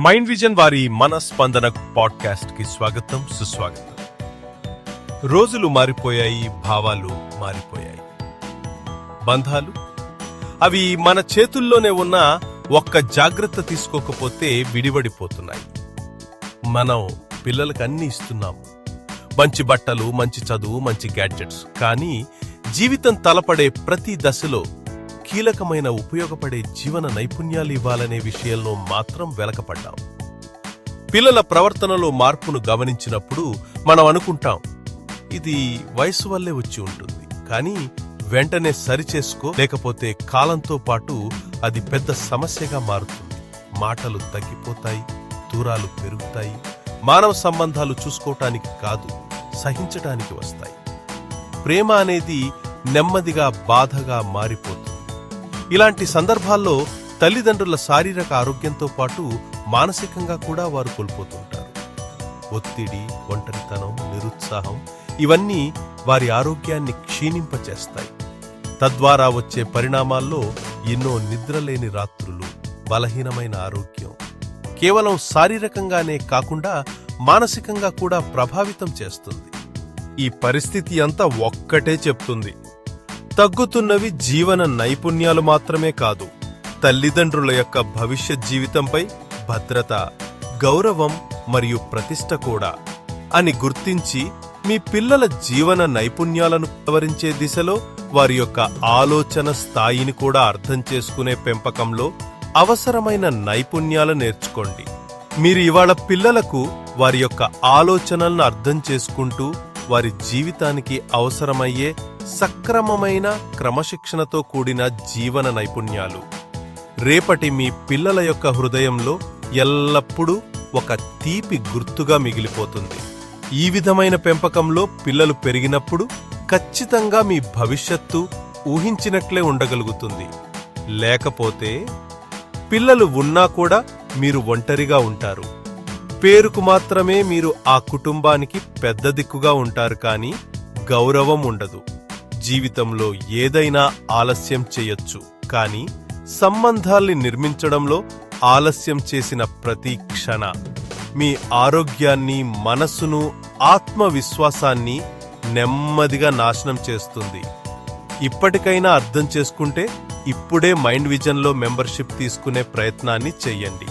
Mind vision వారి మన స్పందన పాడ్కాస్ట్కి స్వాగతం సుస్వాగతం. రోజులు మారిపోయాయి భావాలు మారిపోయాయి. బంధాలు? అవి మన చేతుల్లోనే ఉన్న ఒక్క జాగ్రత్త తీసుకోకపోతే విడివడిపోతున్నాయి. మనం పిల్లలకు అన్ని ఇస్తున్నాం. మంచి బట్టలు మంచి చదువు మంచి గ్యాడ్జెట్స్ కానీ జీవితం తలపడే ప్రతి దశలో కీలకమైన ఉపయోగపడే జీవన నైపుణ్యాలు ఇవ్వాలనే విషయంలో మాత్రం వెలకపడ్డాం. పిల్లల ప్రవర్తనలో మార్పును గమనించినప్పుడు మనం అనుకుంటాం ఇది వయసు వల్లే వచ్చి ఉంటుంది. కానీ వెంటనే సరిచేసుకో లేకపోతే కాలంతో పాటు అది పెద్ద సమస్యగా మారుతుంది. మాటలు తగ్గిపోతాయి దూరాలు పెరుగుతాయి మానవ సంబంధాలు చూసుకోవటానికి కాదు సహించటానికి వస్తాయి. ప్రేమ అనేది నెమ్మదిగా బాధగా మారిపోతుంది. ఇలాంటి సందర్భాల్లో తల్లిదండ్రుల శారీరక ఆరోగ్యంతో పాటు మానసికంగా కూడా వారు కోల్పోతుంటారు ఒత్తిడి ఒంటరితనం నిరుత్సాహం ఇవన్నీ వారి ఆరోగ్యాన్ని క్షీణింపచేస్తాయి. తద్వారా వచ్చే పరిణామాల్లో ఎన్నో నిద్రలేని రాత్రులు బలహీనమైన ఆరోగ్యం కేవలం శారీరకంగానే కాకుండా మానసికంగా కూడా ప్రభావితం చేస్తుంది. ఈ పరిస్థితి అంతా ఒక్కటే చెప్తుంది. తగ్గుతున్నవి జీవన నైపుణ్యాలు మాత్రమే కాదు తల్లిదండ్రుల యొక్క భవిష్యత్ జీవితంపై భద్రత గౌరవం మరియు ప్రతిష్ట కూడా అని గుర్తించి మీ పిల్లల జీవన నైపుణ్యాలను వివరించే దిశలో వారి యొక్క ఆలోచన స్థాయిని కూడా అర్థం చేసుకునే పెంపకంలో అవసరమైన నైపుణ్యాలు నేర్చుకోండి. మీరు ఇవాళ పిల్లలకు వారి యొక్క ఆలోచనలను అర్థం చేసుకుంటూ వారి జీవితానికి అవసరమయ్యే సక్రమమైన క్రమశిక్షణతో కూడిన జీవన నైపుణ్యాలు. రేపటి మీ పిల్లల యొక్క హృదయంలో ఎల్లప్పుడూ ఒక తీపి గుర్తుగా మిగిలిపోతుంది. ఈ విధమైన పెంపకంలో పిల్లలు పెరిగినప్పుడు ఖచ్చితంగా మీ భవిష్యత్తు ఊహించినట్లే ఉండగలుగుతుంది. లేకపోతే పిల్లలు ఉన్నా కూడా మీరు ఒంటరిగా ఉంటారు. పేరుకు మాత్రమే మీరు ఆ కుటుంబానికి పెద్ద దిక్కుగా ఉంటారు కానీ గౌరవం ఉండదు. జీవితంలో ఏదైనా ఆలస్యం చేయొచ్చు. కానీ సంబంధాల్ని నిర్మించడంలో ఆలస్యం చేసిన ప్రతి క్షణ మీ ఆరోగ్యాన్ని మనసును ఆత్మవిశ్వాసాన్ని నెమ్మదిగా నాశనం చేస్తుంది. ఇప్పటికైనా అర్థం చేసుకుంటే ఇప్పుడే మైండ్ విజన్లో మెంబర్షిప్ తీసుకునే ప్రయత్నాన్ని చెయ్యండి.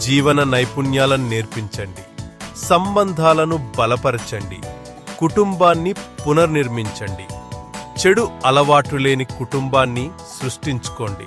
జీవన నైపుణ్యాలను నేర్పించండి. సంబంధాలను బలపరచండి. కుటుంబాన్ని పునర్నిర్మించండి. చెడు అలవాటు లేని కుటుంబాన్ని సృష్టించుకోండి.